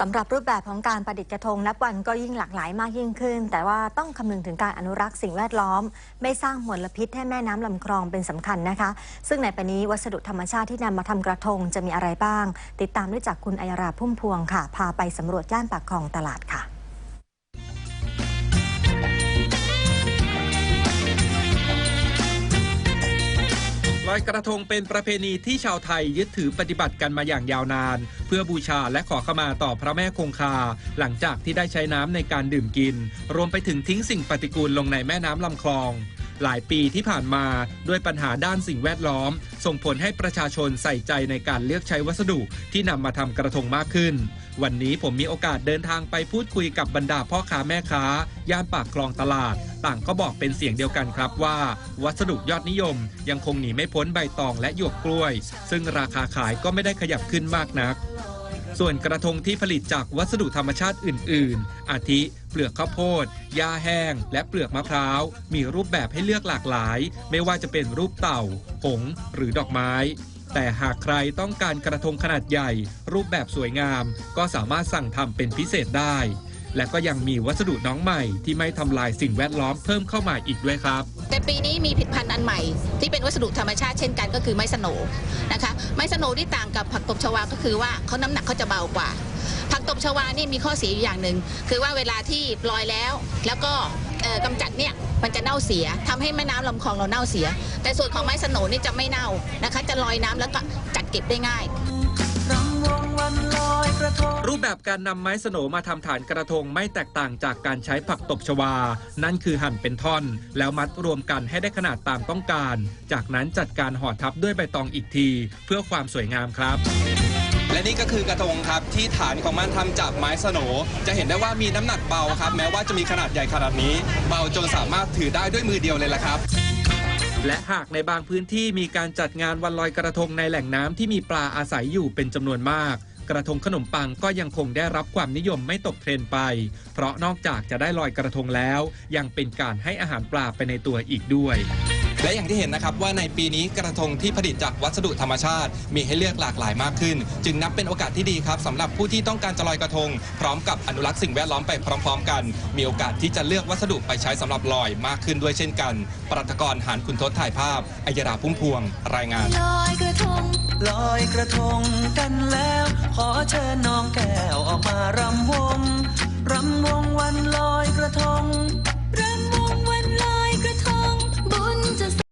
สำหรับรูปแบบของการประดิษฐ์กระทงนับวันก็ยิ่งหลากหลายมากยิ่งขึ้น แต่ว่าต้องคำนึงถึงการอนุรักษ์สิ่งแวดล้อม ไม่สร้างมลพิษให้แม่น้ำลำคลองเป็นสำคัญนะคะ ซึ่งในปีนี้วัสดุธรรมชาติที่นำมาทำกระทงจะมีอะไรบ้าง ติดตามได้จากคุณอัยราพุ่มพวงค่ะ พาไปสำรวจย่านปากคลองตลาดค่ะ อยกระทงเป็นประเพณีที่ชาวไทยยึดถือปฏิบัติกันมาอย่างยาวนาน เพื่อบูชาและขอขมาต่อพระแม่คงคา หลังจากที่ได้ใช้น้ำในการดื่มกิน รวมไปถึงทิ้งสิ่งปฏิกูลลงในแม่น้ำลำคลอง หลายปีที่ผ่านมาด้วยปัญหาด้านสิ่งแวดล้อม ส่งผลให้ประชาชนใส่ใจในการเลือกใช้วัสดุที่นำมาทำกระทงมากขึ้น วันนี้ผมมีโอกาสเดินทางไปพูดคุยกับบรรดาพ่อค้าแม่ค้า ย่านปากคลองตลาด ต่างก็บอกเป็นเสียงเดียวกันครับว่า วัสดุยอดนิยมยังคงหนีไม่พ้นใบตองและหยวกกล้วย ซึ่งราคาขายก็ไม่ได้ขยับขึ้นมากนัก ส่วนกระทงที่ผลิตจากวัสดุธรรมชาติอื่น ๆ อาทิเปลือกข้าวโพดหญ้าแห้ง และเปลือกมะพร้าว มีรูปแบบให้เลือกหลากหลาย ไม่ว่าจะเป็นรูปเต่า หง หรือดอกไม้ แต่หากใครต้องการกระทงขนาดใหญ่ รูปแบบสวยงาม ก็สามารถสั่งทำเป็นพิเศษได้ และก็ยังมีวัสดุน้องใหม่ที่ไม่ทำลายสิ่งแวดล้อมเพิ่มเข้ามาอีกด้วยครับ แต่ปีนี้มีผลิตภัณฑ์อันใหม่ ที่เป็นวัสดุธรรมชาติเช่นกันก็คือไม้สโนนะคะไม้สโนที่ต่างกับผักตบชวาก็คือว่าเขาน้ำหนักเขาจะเบากว่าผักตบชวานี่มีข้อเสียอยู่อย่างหนึ่งคือว่าเวลาที่ลอยแล้วแล้วก็ กำจัดเนี่ยมันจะเน่าเสียทำให้แม่น้ำลำคลองเราเน่าเสีย แต่ส่วนของไม้สโหนนี่จะไม่เน่านะคะ จะลอยน้ำแล้วก็จัดเก็บได้ง่ายรูปแบบการนำไม้สโนมาทำฐานกระทงไม่แตกต่างจากการใช้ผักตบชวา นั่นคือหั่นเป็นท่อน แล้วมัดรวมกันให้ได้ขนาดตามต้องการ จากนั้นจัดการห่อทับด้วยใบตองอีกที เพื่อความสวยงามครับ และนี่ก็คือกระทงครับที่ฐานของมันทำจากไม้สโหนจะเห็นได้ว่ามีน้ำหนักเบาครับ แม้ว่าจะมีขนาดใหญ่ขนาดนี้ เบาจนสามารถถือได้ด้วยมือเดียวเลยล่ะครับและหากในบางพื้นที่มีการจัดงานวันลอยกระทงในแหล่งน้ำที่มีปลาอาศัยอยู่เป็นจำนวนมาก กระทงขนมปังก็ยังคงได้รับความนิยมไม่ตกเทรนไป เพราะนอกจากจะได้ลอยกระทงแล้ว ยังเป็นการให้อาหารปลาไปในตัวอีกด้วย และอย่างที่เห็นนะครับว่าในปีนี้กระทงที่ผลิตจากวัสดุธรรมชาติ มีให้เลือกหลากหลายมากขึ้น จึงนับเป็นโอกาสที่ดีครับสำหรับผู้ที่ต้องการจะลอยกระทง พร้อมกับอนุรักษ์สิ่งแวดล้อมไปพร้อม ๆ กัน มีโอกาสที่จะเลือกวัสดุไปใช้สำหรับลอยมากขึ้นด้วยเช่นกัน ปรัตกรหานคุณทศถ่ายภาพอัยราพุ่มพวง รายงานลอยกระทงลอยกระทงกันแล้ว ขอเชิญน้องแก้วออกมารำวงรำวงวันลอย